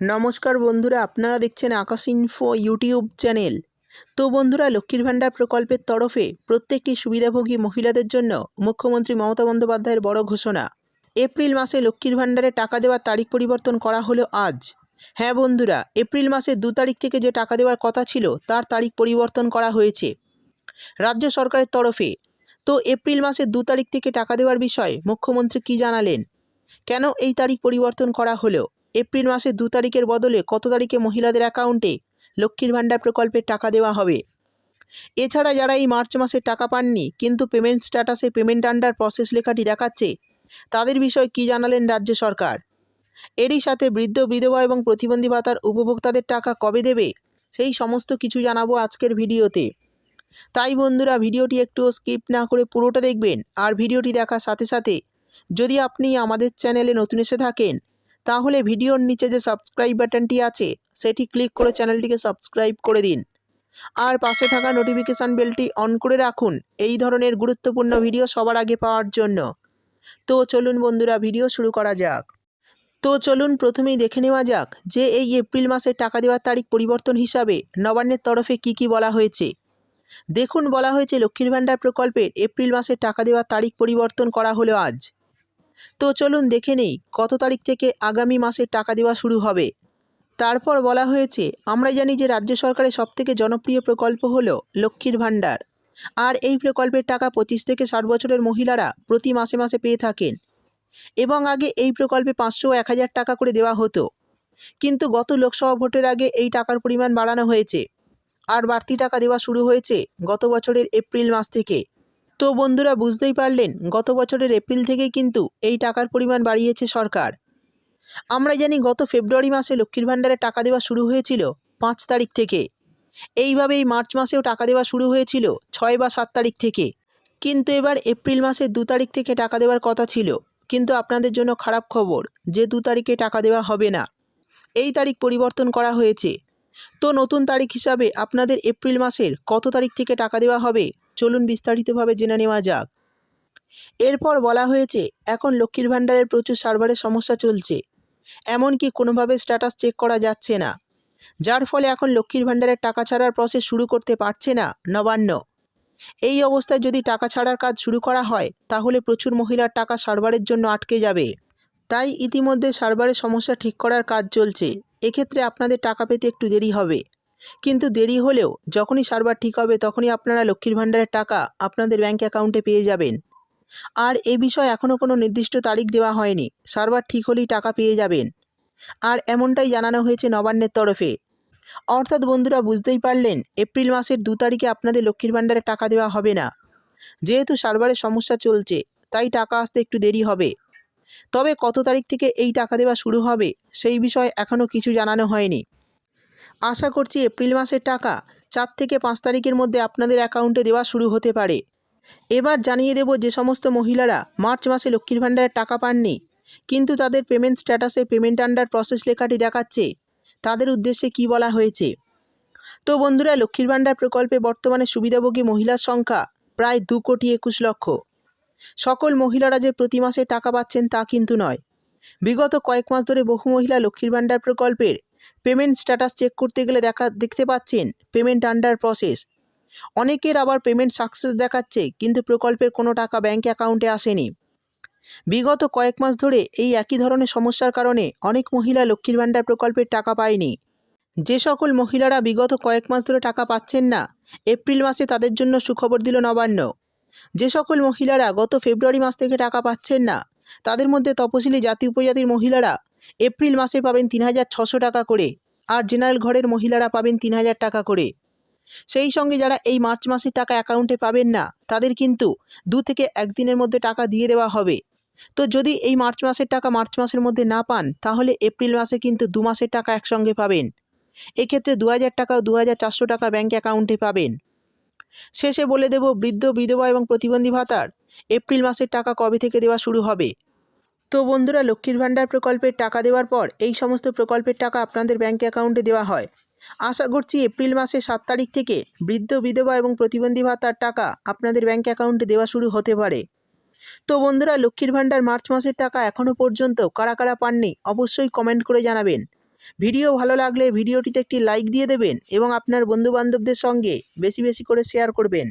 নমস্কার বন্ধুরা, আপনারা দেখছেন আকাশ ইনফো ইউটিউব চ্যানেল তো বন্ধুরা, লক্ষ্মীর ভাণ্ডার প্রকল্পের তরফে প্রত্যেকটি সুবিধাভোগী মহিলাদের জন্য মুখ্যমন্ত্রী মমতা বন্দ্যোপাধ্যায়ের বড় ঘোষণা। এপ্রিল মাসে লক্ষ্মীর ভাণ্ডারে টাকা দেওয়ার তারিখ পরিবর্তন করা হলো আজ। হ্যাঁ বন্ধুরা, এপ্রিল মাসের দু তারিখ থেকে যে টাকা দেওয়ার কথা ছিল, তার তারিখ পরিবর্তন করা হয়েছে। রাজ্য সরকারের তরফে, তো এপ্রিল মাসের দু তারিখ থেকে টাকা দেওয়ার বিষয়ে মুখ্যমন্ত্রী কী জানালেন? কেন এই তারিখ পরিবর্তন করা হলো? এপ্রিল মাসের দু তারিখের বদলে কত তারিখে মহিলাদের অ্যাকাউন্টে লক্ষ্মীর ভাণ্ডার প্রকল্পের টাকা দেওয়া হবে? এছাড়া যারা এই মার্চ মাসে টাকা পাননি, কিন্তু পেমেন্ট স্ট্যাটাসে পেমেন্ট আন্ডার প্রসেস লেখাটি দেখাচ্ছে, তাদের বিষয়ে কী জানালেন রাজ্য সরকার? এরই সাথে বৃদ্ধ, বিধবা এবং প্রতিবন্ধী ভাতার উপভোক্তাদের টাকা কবে দেবে? সেই সমস্ত কিছু জানাব আজকের ভিডিওতে। তাই বন্ধুরা, ভিডিওটি একটু স্কিপ না করে পুরোটা দেখবেন, আর ভিডিওটি দেখার সাথে সাথে যদি আপনি আমাদের চ্যানেলে নতুন এসে থাকেন তাহলে ভিডিওর নিচে যে সাবস্ক্রাইব বাটনটি আছে, সেটি ক্লিক করে চ্যানেলটিকে সাবস্ক্রাইব করে দিন। আর পাশে থাকা নোটিফিকেশান বেলটি অন করে রাখুন। এই ধরনের গুরুত্বপূর্ণ ভিডিও সবার আগে পাওয়ার জন্য। তো চলুন বন্ধুরা ভিডিও শুরু করা যাক। তো চলুন প্রথমেই দেখে নেওয়া যাক যে এই এপ্রিল মাসে টাকা দেওয়ার তারিখ পরিবর্তন হিসাবে নবান্নের তরফে কি কি বলা হয়েছে। দেখুন, বলা হয়েছে লক্ষ্মীর ভাণ্ডার প্রকল্পের এপ্রিল মাসে টাকা দেওয়ার তারিখ পরিবর্তন করা হলো আজ। তো চলুন দেখে নেই কত তারিখ থেকে আগামী মাসে টাকা দেওয়া শুরু হবে। তারপর বলা হয়েছে, আমরা জানি যে রাজ্য সরকারের সবথেকে জনপ্রিয় প্রকল্প হলো লক্ষ্মীর ভাণ্ডার। আর এই প্রকল্পের টাকা পঁচিশ থেকে ষাট বছরের মহিলারা প্রতি মাসে মাসে পেয়ে থাকেন। এবং আগে এই প্রকল্পে পাঁচশো এক হাজার টাকা করে দেওয়া হতো। কিন্তু গত লোকসভা ভোটের আগে এই টাকার পরিমাণ বাড়ানো হয়েছে। আর বাড়তি টাকা দেওয়া শুরু হয়েছে গত বছরের এপ্রিল মাস থেকে। তো বন্ধুরা বুঝতেই পারলেন, গত বছরের এপ্রিল থেকেই কিন্তু এই টাকার পরিমাণ বাড়িয়েছে সরকার। আমরা জানি গত ফেব্রুয়ারি মাসে লক্ষ্মীর ভাণ্ডারে টাকা দেওয়া শুরু হয়েছিল পাঁচ তারিখ থেকে। এইভাবেই মার্চ মাসেও টাকা দেওয়া শুরু হয়েছিল ছয় বা সাত তারিখ থেকে। কিন্তু এবার এপ্রিল মাসের দু তারিখ থেকে টাকা দেওয়ার কথা ছিল। কিন্তু আপনাদের জন্য খারাপ খবর, যে দু তারিখে টাকা দেওয়া হবে না। এই তারিখ পরিবর্তন করা হয়েছে। তো নতুন তারিখ হিসাবে আপনাদের এপ্রিল মাসের কত তারিখ থেকে টাকা দেওয়া হবে চলুন বিস্তারিতভাবে জেনে নেওয়া যাক। এরপর বলা হয়েছে, এখন লক্ষ্মীর ভাণ্ডারের প্রচুর সার্ভারের সমস্যা চলছে। এমনকি কোনোভাবে স্ট্যাটাস চেক করা যাচ্ছে না। যার ফলে এখন লক্ষ্মীর ভাণ্ডারের টাকা ছাড়ার প্রসেস শুরু করতে পারছে না, নবান্ন। এই অবস্থায় যদি টাকা ছাড়ার কাজ শুরু করা হয়, তাহলে প্রচুর মহিলার টাকা সার্ভারের জন্য আটকে যাবে। তাই ইতিমধ্যে সার্ভারের সমস্যা ঠিক করার কাজ চলছে। এক্ষেত্রে আপনাদের টাকা পেতে একটু দেরি হবে। কিন্তু দেরি হলেও যখনই সার্ভার ঠিক হবে তখনই আপনারা লক্ষ্মীর ভাণ্ডারের টাকা আপনাদের ব্যাঙ্ক অ্যাকাউন্টে পেয়ে যাবেন। আর এ বিষয়ে এখনও কোনো নির্দিষ্ট তারিখ দেওয়া হয়নি। সার্ভার ঠিক হলেই টাকা পেয়ে যাবেন। আর এমনটাই জানানো হয়েছে নবান্নের তরফে। অর্থাৎ বন্ধুরা বুঝতেই পারলেন, এপ্রিল মাসের দু তারিখে আপনাদের লক্ষ্মীর ভাণ্ডারে টাকা দেওয়া হবে না। যেহেতু সার্ভারের সমস্যা চলছে, তাই টাকা আসতে একটু দেরি হবে। তবে কত তারিখ থেকে এই টাকা দেওয়া শুরু হবে, সেই বিষয়ে এখনও কিছু জানানো হয়নি। আশা করছি এপ্রিল মাসের টাকা চার থেকে পাঁচ তারিখের মধ্যে আপনাদের অ্যাকাউন্টে দেওয়া শুরু হতে পারে। এবার জানিয়ে দেব যে সমস্ত মহিলারা মার্চ মাসে লক্ষ্মীর ভাণ্ডারের টাকা পাননি, কিন্তু তাদের পেমেন্ট স্ট্যাটাসে পেমেন্ট আন্ডার প্রসেস লেখাটি দেখাচ্ছে। তাদের উদ্দেশ্যে কি বলা হয়েছে? তো বন্ধুরা, লক্ষ্মীর ভাণ্ডার প্রকল্পে বর্তমানে সুবিধাভোগী মহিলার সংখ্যা প্রায় দু কোটি একুশ লক্ষ। সকল মহিলারা যে প্রতি মাসে টাকা পাচ্ছেন তা কিন্তু নয়। বিগত কয়েক মাস ধরে বহু মহিলা লক্ষ্মীর ভাণ্ডার প্রকল্পের পেমেন্ট স্ট্যাটাস চেক করতে গেলে দেখা, দেখতে পাচ্ছেন পেমেন্ট আন্ডার প্রসেস অনেকের আবার পেমেন্ট সাকসেস দেখাচ্ছে, কিন্তু প্রকল্পের কোনো টাকা ব্যাঙ্ক অ্যাকাউন্টে আসেনি। বিগত কয়েক মাস ধরে এই একই ধরনের সমস্যার কারণে অনেক মহিলা লক্ষ্মীর ভাণ্ডার প্রকল্পের টাকা পায়নি। যে সকল মহিলারা বিগত কয়েক মাস ধরে টাকা পাচ্ছেন না, এপ্রিল মাসে তাদের জন্য সুখবর দিল নবান্ন। যে সকল মহিলারা গত ফেব্রুয়ারি মাস থেকে টাকা পাচ্ছেন না তাদের মধ্যে তপশিলি জাতি উপজাতির মহিলারা এপ্রিল মাসে পাবেন তিন হাজার ছশো টাকা করে আর জেনারেল ঘরের মহিলারা পাবেন তিন হাজার টাকা করে। সেই সঙ্গে যারা এই মার্চ মাসের টাকা অ্যাকাউন্টে পাবেন না, তাদের কিন্তু দু থেকে একদিনের মধ্যে টাকা দিয়ে দেওয়া হবে। তো যদি এই মার্চ মাসের টাকা মার্চ মাসের মধ্যে না পান, তাহলে এপ্রিল মাসে কিন্তু দু মাসের টাকা একসঙ্গে পাবেন। এক্ষেত্রে দু হাজার টাকা ও দু হাজার চারশো টাকা ব্যাঙ্ক অ্যাকাউন্টে পাবেন। শেষে বলে দেব বৃদ্ধ, বিধবা এবং প্রতিবন্ধী ভাতার এপ্রিল মাসের টাকা কবে থেকে দেওয়া শুরু হবে? তো বন্ধুরা, লক্ষ্মীর ভাণ্ডার প্রকল্পের টাকা দেওয়ার পর এই সমস্ত প্রকল্পের টাকা আপনাদের ব্যাঙ্ক অ্যাকাউন্টে দেওয়া হয়। আশা করছি এপ্রিল মাসের সাত তারিখ থেকে বৃদ্ধ, বিধবা এবং প্রতিবন্ধী ভাতার টাকা আপনাদের ব্যাঙ্ক অ্যাকাউন্টে দেওয়া শুরু হতে পারে। তো বন্ধুরা, লক্ষ্মীর ভাণ্ডার মার্চ মাসের টাকা এখনও পর্যন্ত কারা কারা পাননি অবশ্যই কমেন্ট করে জানাবেন। ভিডিও ভালো লাগলে ভিডিওটিতে একটি লাইক দিয়ে দেবেন এবং আপনার বন্ধুবান্ধবদের সঙ্গে বেশি বেশি করে শেয়ার করবেন।